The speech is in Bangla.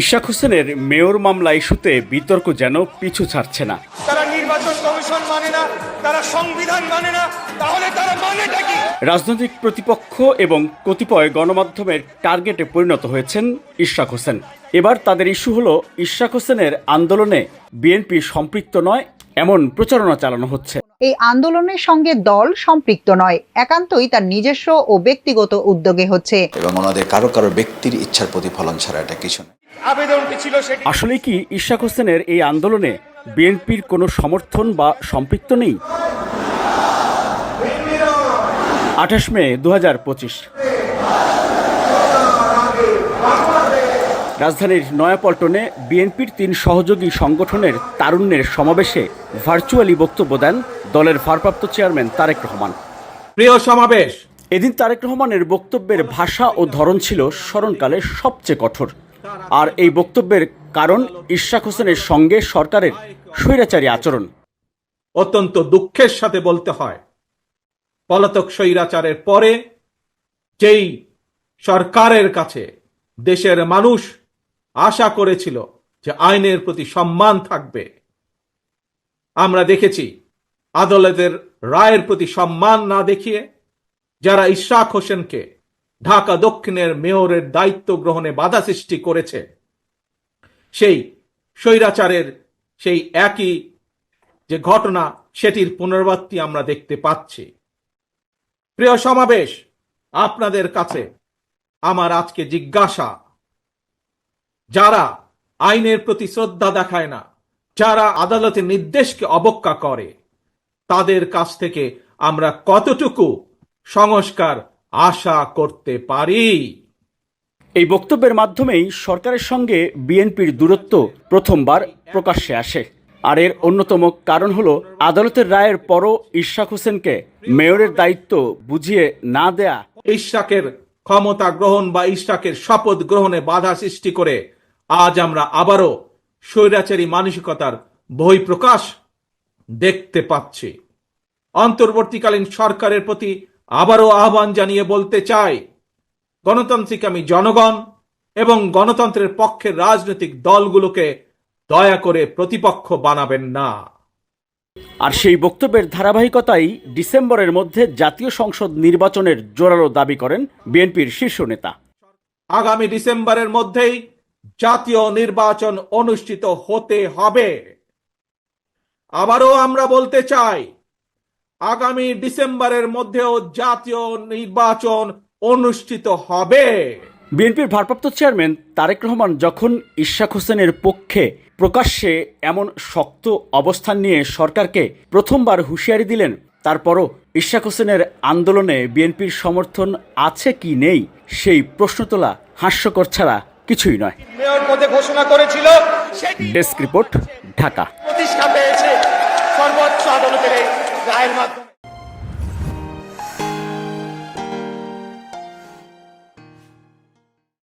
ইশাক হোসেনের মেয়র মামলা ইস্যুতে বিতর্ক যেন পিছু ছাড়ছে না। তারা নির্বাচন কমিশন মানে না তারা সংবিধান মানে না তাহলে তারা মানেটা কি? রাজনৈতিক প্রতিপক্ষ এবং কতিপয় গণমাধ্যমের টার্গেটে পরিণত হয়েছেন ইশরাক হোসেন। এবার তাদের ইস্যু হলো ইশরাক হোসেনের আন্দোলনে বিএনপি সম্পৃক্ত নয় এমন প্রচারণা চালানো হচ্ছে। এই আন্দোলনের সঙ্গে দল সম্পৃক্ত নয় একান্তই তার নিজস্ব ও ব্যক্তিগত উদ্যোগে হচ্ছে। এবং ওনাদের কারও কারও ব্যক্তির ইচ্ছার প্রতিফলন ছাড়া এটা কিছু না। আসলে কি ইশাক হোসেনের এই আন্দোলনে বিএনপির কোনো সমর্থন বা সম্পৃক্ত নেই? আঠাশ মে দু হাজার পঁচিশ। রাজধানীর নয়াপল্টনে বিএনপির তিন সহযোগী সংগঠনের তারুণ্যের সমাবেশে ভার্চুয়ালি বক্তব্য দেন দলের ভারপ্রাপ্ত চেয়ারম্যান তারেক রহমান। প্রিয় সমাবেশ। এদিন তারেক রহমানের বক্তব্যের ভাষা ও ধরন ছিল স্মরণকালে সবচেয়ে কঠোর। আর এই বক্তব্যের কারণ ইশাক হোসেনের সঙ্গে সরকারের স্বৈরাচারী আচরণ। অত্যন্ত দুঃখের সাথে বলতে হয় পলাতক স্বৈরাচারের পরে যেই সরকারের কাছে দেশের মানুষ আশা করেছিল যে আইনের প্রতি সম্মান থাকবে আমরা দেখেছি আদালতের রায়ের প্রতি সম্মান না দেখিয়ে যারা ইশাক হোসেনকে ঢাকা দক্ষিণের মেয়রের দায়িত্ব গ্রহণে বাধা সৃষ্টি করেছে, সেই স্বৈরাচারের সেই একই যে ঘটনা সেটির পুনরাবৃত্তি আমরা দেখতে পাচ্ছি। প্রিয় সমাবেশ, আপনাদের কাছে আমার আজকে জিজ্ঞাসা, যারা আইনের প্রতি শ্রদ্ধা দেখায় না, যারা আদালতের নির্দেশকে অবজ্ঞা করে তাদের কাছ থেকে আমরা কতটুকু সংস্কার আশা করতে পারি? এই বক্তব্যের মাধ্যমেই সরকারের সঙ্গে বিএনপির দূরত্ব প্রথমবার প্রকাশ্যে আসে। আর এর অন্যতম কারণ হলো আদালতের রায়ের পরও ইশাক হোসেনকে মেয়রের দায়িত্ব বুঝিয়ে না দেয়া। ইশাকের ক্ষমতা গ্রহণ বা ইশাকের শপথ গ্রহণে বাধা সৃষ্টি করে আজ আমরা আবারও স্বৈরাচারী মানসিকতার বহিঃপ্রকাশ দেখতে পাচ্ছি। অন্তর্বর্তীকালীন সরকারের প্রতি আবারও আহ্বান জানিয়ে বলতে চাই গণতান্ত্রিক আমি জনগণ এবং গণতন্ত্রের পক্ষের রাজনৈতিক দলগুলোকে দয়া করে প্রতিপক্ষ বানাবেন না। আর সেই বক্তব্যের ধারাবাহিকতাই ডিসেম্বরের মধ্যে জাতীয় সংসদ নির্বাচনের জোরালো দাবি করেন বিএনপির শীর্ষ নেতা। আগামী ডিসেম্বরের মধ্যেই জাতীয় নির্বাচন অনুষ্ঠিত হতে হবে। আবারও আমরা বলতে চাই আগামী ডিসেম্বরের মধ্যেও জাতীয় নির্বাচন অনুষ্ঠিত হবে। বিএনপির ভারপ্রাপ্ত চেয়ারম্যান তারেক রহমান যখন ইশাক হোসেনের পক্ষে প্রকাশ্যে এমন শক্ত অবস্থান নিয়ে সরকারকে প্রথমবার হুঁশিয়ারি দিলেন তারপরও ইশাক হোসেনের আন্দোলনে বিএনপির সমর্থন আছে কি নেই সেই প্রশ্ন তোলা হাস্যকর ছাড়া কিছুই নয়। মেয়র পদে ঘোষণা করেছিল ডেস্ক রিপোর্ট ঢাকা। প্রতিষ্ঠা পেয়েছে। সর্বোচ্চ আদালতের এই রায়ের মাধ্যমে।